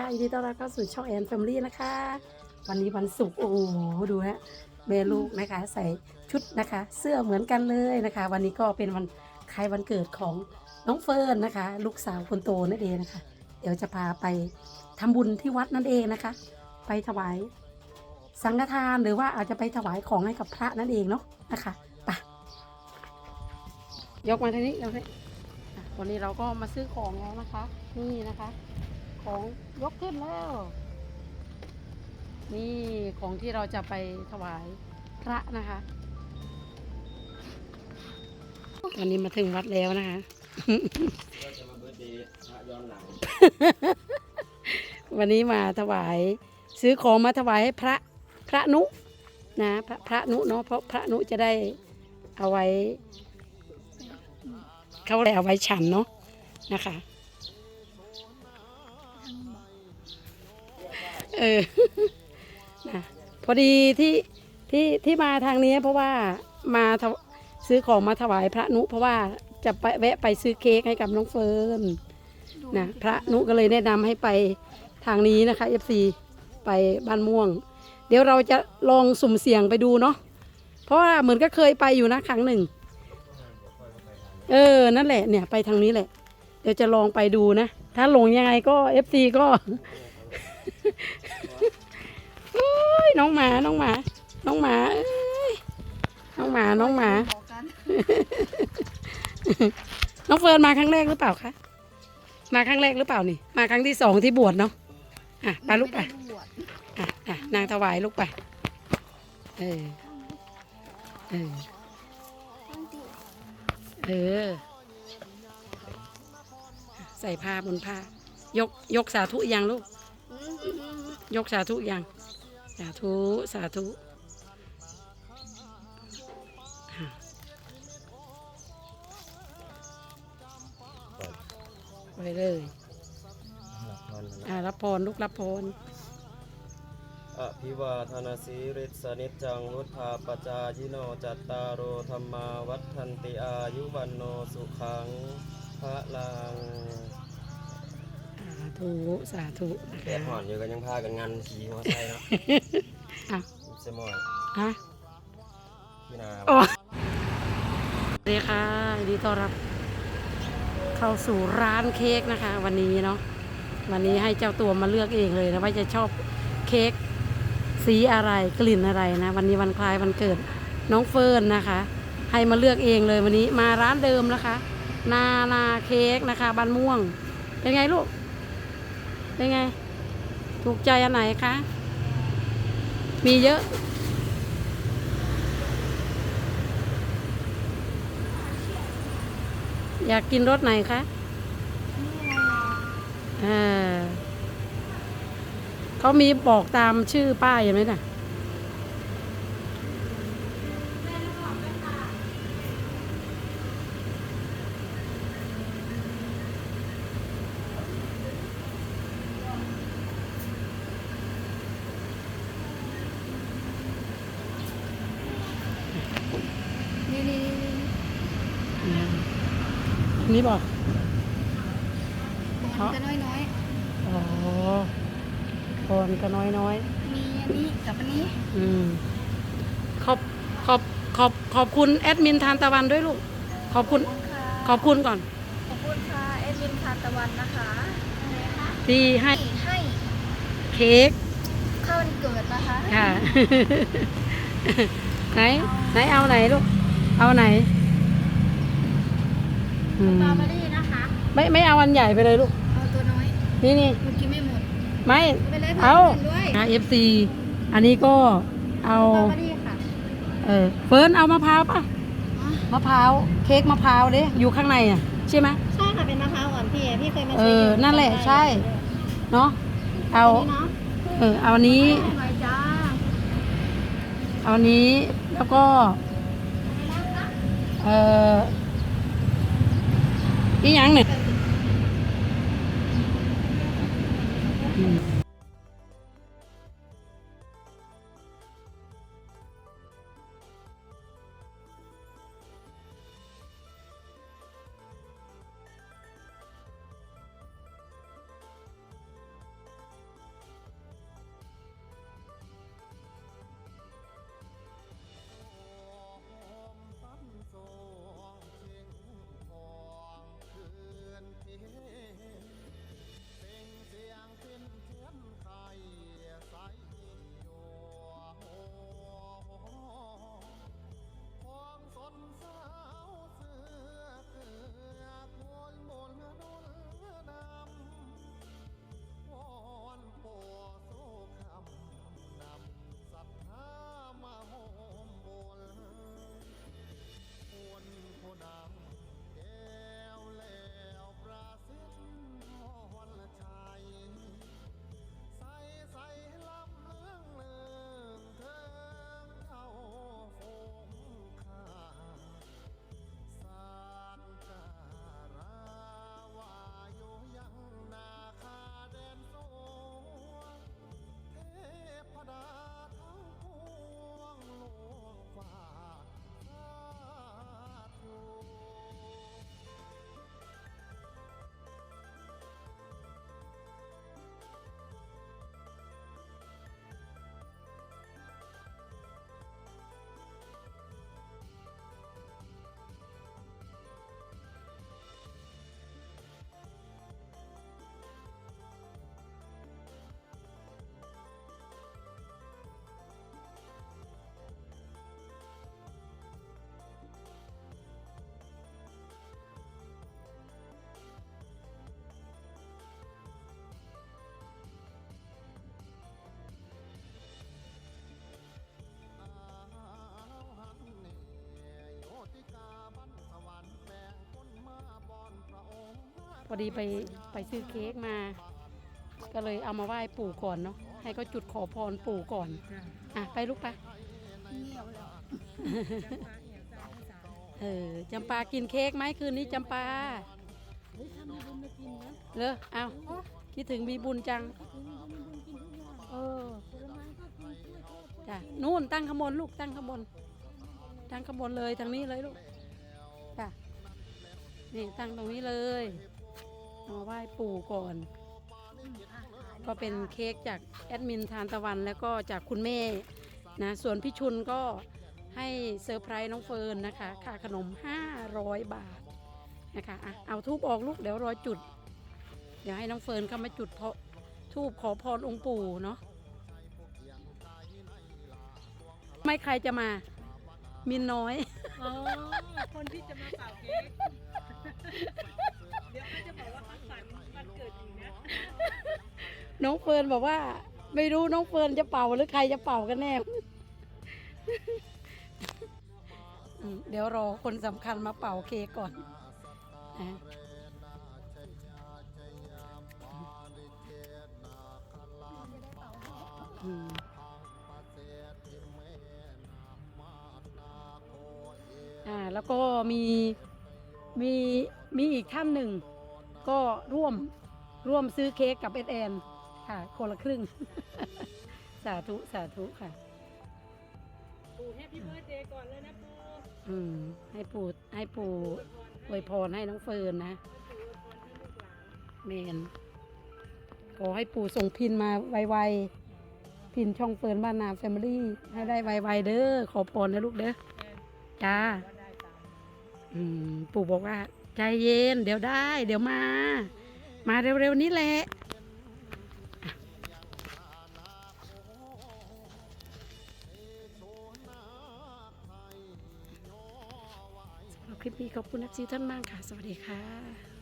ค่ะยินดีต้อนรับเข้าสู่ช่องแอนแฟมิลี่นะคะ วันนี้วันศุกร์โอ้โหดูฮะแม่ลูกนะคะ ใส่ชุดนะคะ เสื้อเหมือนกันเลยนะคะ วันนี้ก็เป็นวันคล้ายวันเกิดของน้องเฟิร์นนะคะ ลูกสาวคนโตนั่นเองนะคะ เดี๋ยวจะพาไปทำบุญที่วัดนั่นเองนะคะ ไปถวายสังฆทานหรือว่าอาจจะไปถวายของให้กับพระนั่นเองเนาะนะคะไปยกมาทีนี้ยกทีอะวันนี้เราก็มาซื้อของแล้วนะคะ นี่นะคะ ของยกขึ้นแล้ว นี่ของที่เราจะไปถวายพระนะคะวันนี้มาถึงวัดแล้วนะคะก็จะมาเบิร์ดเดย์พระย้อนหลังวันนี้มาถวาย ซื้อของมาถวายให้พระพระนุนะพระพระนุเนาะเพราะพระนุจะได้เอาไว้เขาเลยเอาไว้ฉันเนาะนะคะ เออนะพอดีที่ที่ที่มาทางนี้เพราะว่ามาซื้อของมาถวายพระนุ เพราะว่าจะไปแวะไปซื้อเค้กให้กับน้องเฟิร์นนะพระนุก็เลยแนะนำให้ไปทางนี้นะคะ FC ไปบ้านม่วง เดี๋ยวเราจะลองสุ่มเสี่ยงไปดูเนาะเพราะว่าเหมือนก็เคยไปอยู่นะครั้งหนึ่ง เออนั่นแหละเนี่ยไปทางนี้แหละ เดี๋ยวจะลองไปดูนะ ถ้าหลงยังไงก็ FC ก็ โอ้ยน้องหมา น้องหมา น้องหมาเอ้ยน้องหมา น้องหมาบอกันน้องเฟิร์นมาครั้งแรกหรือเปล่าคะ มาครั้งแรกหรือเปล่านี่ มาครั้งที่สองที่บวชเนาะ อะไปลูกไป ม่ด้บวชอะอะนางถวายลูกไป เออ เออ เออ ใส่ผ้าบนผ้า ยกยกสาธุยังลูก ยกสาธุยังสาธุ สาธุอะไปเลยอ่ารับพรลูกรับพรอภิวาทนาสีริสนิจจังวุธาปจายิโนจัตตารโอธรรมาวัฒนติอายุวันโนสุขังพระลังสา ธุสาธุนะแดคะดห่อนอยู่กันยังพากันงานขี่หัวไส้เนาะอะเซมอยฮะ พี่นาโอ้ สวัสดีค่ะยินดีต้อนรับ เข้าสู่ร้านเค้กนะคะ วันนี้เนาะวันนี้ให้เจ้าตัวมาเลือกเองเลยนะว่าจะชอบเค้กสีอะไรกลิ่นอะไรนะ วันนี้วันคล้ายวันเกิดน้องเฟิร์นนะคะ ให้มาเลือกเองเลยวันนี้มาร้านเดิมนะคะ นานาเค้กนะคะบ้านม่วง เป็นไงลูก เป็นไง ถูกใจอันไหนคะ มีเยอะอยากกินรสไหนคะเออเขามีบอกตามชื่อป้ายเห็นไหมน่ะนี่ อันนี้บอกมันจะน้อยน้อยอ๋อคนก็น้อยน้อยๆมีอันนี้กับอันนี้ๆอืม ขอบขอบขอบขอบคุณแอดมินทานตะวันด้วยลูก ขอบคุณค่ะขอบคุณก่อน ขอบคุณค่ะเอ็ดวินทานตะวันนะคะที่ให้ให้ให้เค้กข้าววันเกิดนะคะ ค่ะ ไหน ไหนเอาไหนลูก เอาไหน อืสมตรอเบอรี่นะคะไม่ไม่เอาอันใหญ่ไปเลยลูก เอาตัวน้อยนี่นี่คุณกินไม่หมดไม่ไปเลยเอาผักอื่นด้วยเอฟซีอันนี้ก็เอาสตรอเบอรี่ค่ะเออเฟิร์นเอามะพร้าวป่ะอ๋อมะพร้าวเค้กมะพร้าวเด้อยู่ข้างในอะใช่ไหม ใช่ค่ะเป็นมะพร้าวอ่อนพี่พี่เคยมาเอซื้อยู่นั่นแหละใช่ เนาะเอาอันนี้เนาะเออเอาอันนี้อร่อยจ้าเอาอันนี้แล้วก็ เออ อีหยั พอดีไปไปซื้อเค้กมา ก็เลยเอามาไหว้ปู่ก่อนเนาะให้เขาจุดขอพรปู่ก่อนอะไปลูกไปเงียบแล้วจำปาเออจำปากินเค้กไหมคืนนี้จำปาเฮ้ยเลอเอาคิดถึงมีบุญจังเออจ้ะนู่นตั้งขบวนลูกตั้งขบวนตั้งขบวนเลยทางนี้เลยลูกจ้ะนี่ตั้งตรงนี้เลย มาไหว้ปู่ก่อน ก็เป็นเค้กจากแอดมินทานตะวันแล้วก็จากคุณแม่นะส่วนพี่ชุนก็ให้เซอร์ไพรส์น้องเฟิร์นนะคะค่าขนม 500 บาทนะคะอะเอาทูบออกลูกเดี๋ยวรอจุด เดี๋ยวให้น้องเฟิร์นเข้ามาจุดเพราะทูบขอพรองค์ปู่เนาะไม่ใครจะมา มินน้อยอ๋อคนที่จะมาเป่าเค้ก เดี๋ยวเขาจะบอกว่าเขาฝันวันเกิดอีกนะน้องเฟิร์นบอกว่า ไม่รู้น้องเฟิร์นจะเป่าหรือใครจะเป่ากันแน่ อืมเดี๋ยวรอคนสำคัญมาเป่าเค้กก่อนนะอืมอ่าแล้วก็มี มีมีอีกท่านหนึ่ง ก็ร่วมร่วมซื้อเค้กกับเอสแอนค่ะ คนละครึ่ง สาธุ สาธุค่ะ ปู่แฮปปี้เบิร์ดเดย์ก่อนเลยนะปู่อืม ให้ปู่ให้ปู่อวยพรให้น้องเฟิร์นนะปู่อวยพรให้ลูกหลานเมนขอให้ปู่ส่งพินมาไวๆ พินช่องเฟิร์นบ้านนาแฟมิลี่ให้ได้ไวๆเด้อ ขอพรนะลูกเด้อแม่จ้าก็ได้ตามอืม ปู่บอกว่า ใจเย็น เดี๋ยวได้ เดี๋ยวมา มาเร็วๆนี้แหละอะสำหรับคลิปนี้ขอบคุณนักซีท่านมากค่ะ สวัสดีค่ะ